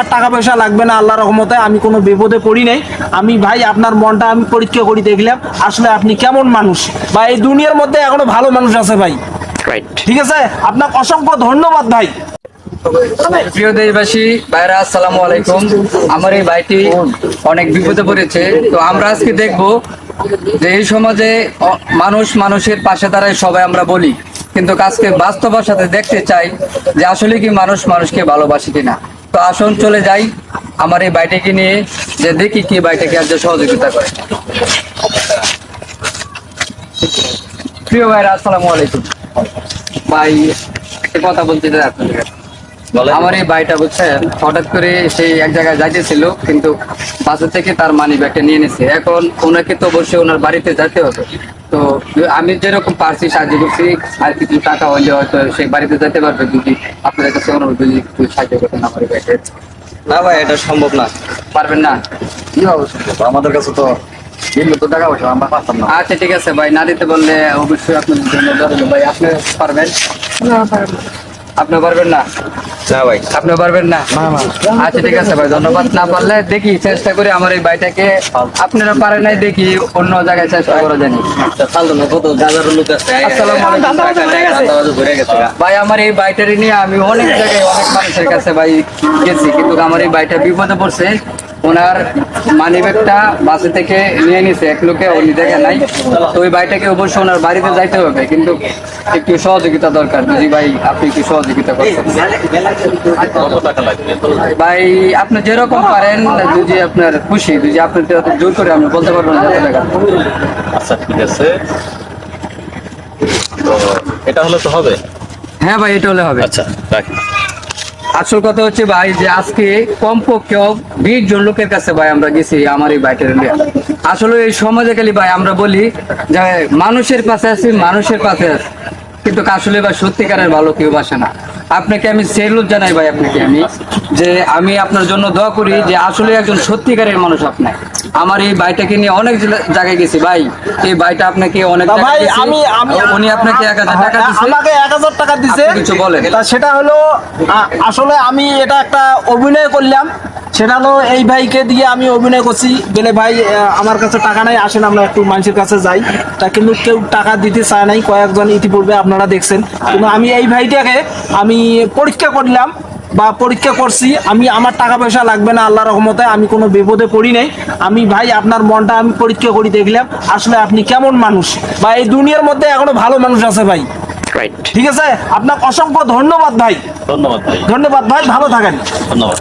আমার টাকা পয়সা লাগবে না আল্লাহ রহমতে আমি কোনো বিপদে পড়ি নাই। আমি ভাই আপনার মনটা আমি পরীক্ষা করি দেখলাম আসলে আপনি কেমন মানুষ। বা এই দুনিয়ার মধ্যে এখনও ভালো মানুষ আছে ভাই। ঠিক আছে? আপনাকে অসংখ্য ধন্যবাদ ভাই। প্রিয় দেশবাসী ভাইরা আসসালামু আলাইকুম। আমার এই ভাইটি অনেক বিপদে পড়েছে। তো আমরা আজকে দেখব যে এই সমাজে মানুষ মানুষের পাশে দাঁড়ায় সবাই আমরা বলি। কিন্তু আজকে বাস্তবের সাথে দেখতে চাই যে আসলে কি মানুষ মানুষকে ভালোবাসে কিনা। তো আসুন, চলে যাই। আমার এই বাইটাকে নিয়ে যে দেখি কি বাইটাকে আজ সহযোগিতা করে। প্রিয় ভাইরা, আসসালামু আলাইকুম। ভাই কথা বলতে চাই। আমার এই ভাইটা বুঝছেন হঠাৎ করে সেই এক জায়গায় যাইতেছিল কিন্তু বাসা থেকে তার মানি ব্যাগটা নিয়ে নিছে। এখন ওনাকে তো অবশ্যই ওনার বাড়িতে যেতে হবে। তো আমি যেরকম পারছি সাহায্য করছি আর কিছু টাকা হইলে হয়তো সেই বাড়িতে যেতে পারবে যদি আপনাদের কাছে অনুরোধ যদি একটু সাহায্য করতেন আমার ভাইকে। না ভাই এটা সম্ভব না। পারবেন না? আমাদের কাছে তো তো টাকা পয়সা আমরা আচ্ছা ঠিক আছে ভাই না দিতে বললে অবশ্যই আপনাদের জন্য ভাই আপনি পারবেন? আপনি পারবেন না? না ভাই। আপনি পারবেন না? আচ্ছা ঠিক আছে ভাই ধন্যবাদ। না পারলে দেখি চেষ্টা করি আমার এই বাড়িটাকে আপনারা পারে নাই দেখি অন্য জায়গায় চেষ্টা করা জানি গেছে ভাই আমার এই বাড়িটারি নিয়ে আমি অনেক জায়গায় অনেক মানুষের কাছে ভাই গেছি কিন্তু আমার এই বাড়িটা বিপদে পড়ছে। ওনার মানি ব্যাগটা বাসে থেকে নিয়ে নিছে এক লোকে উনি দেখে নাই। তো ওই বাইটাকে অবশ্যই ওনার বাড়িতে যাইতে হবে কিন্তু একটু সহযোগিতা দরকার। যদি ভাই আপনি একটু সহযোগিতা লাগবে ভাই আপনি যেরকম পারেন যদি আপনার খুশি যদি আপনি তো জোর করে আমি বলতে পারবেন আচ্ছা ঠিক আছে। এটা হলে তো হবে? হ্যাঁ ভাই এটা হলে হবে। আচ্ছা রাখি। আসল কথা হচ্ছে ভাই যে আজকে কমপক্ষে বিশ জন লোকের কাছে ভাই আমরা গেছি আমার এই বাইকের আসলে এই সমাজে খালি ভাই আমরা বলি যে মানুষের পাশে আছি, মানুষের পাশে আছি। কিন্তু আসলে ভাই সত্যিকারের ভালো কেউ বাসে না। আপনাকে আমি সেলুট জানাই ভাই আপনাকে আমি যে আমি আপনার জন্য দোয়া করি যে আসলে একজন সত্যিকারের মানুষ আপনার। আমার এই বাইটাকে নিয়ে অনেক জায়গায় গেছি ভাই। এই ভাইটা আপনাকে অনেক ভাই আমি আমি উনি আপনাকে এক হাজার টাকা দিছে। আমাকে এক হাজার টাকা দিছে। কিছু বলেন। সেটা হলো আসলে আমি এটা একটা অভিনয় করলাম। সেটা হলো এই ভাইকে দিয়ে আমি অভিনয় করছি। বলে ভাই আমার কাছে টাকা নাই আসেন আমরা একটু মানুষের কাছে যাই। তা কিন্তু কেউ টাকা দিতে চায় নাই কয়েকজন ইতিপূর্বে আপনারা দেখছেন। কিন্তু আমি এই ভাইটাকে আমি পরীক্ষা করলাম বা পরীক্ষা করছি। আমি আমার টাকা পয়সা লাগবে না আল্লাহ রহমতে আমি কোনো বিপদে পড়ি নাই। আমি ভাই আপনার মনটা আমি পরীক্ষা করি দেখলাম আসলে আপনি কেমন মানুষ? বা এই দুনিয়ার মধ্যে এখনও ভালো মানুষ আছে ভাই। রাইট ঠিক আছে? আপনাকে অসংখ্য ধন্যবাদ ভাই। ধন্যবাদ ভাই। ধন্যবাদ ভাই ভালো থাকেন। ধন্যবাদ।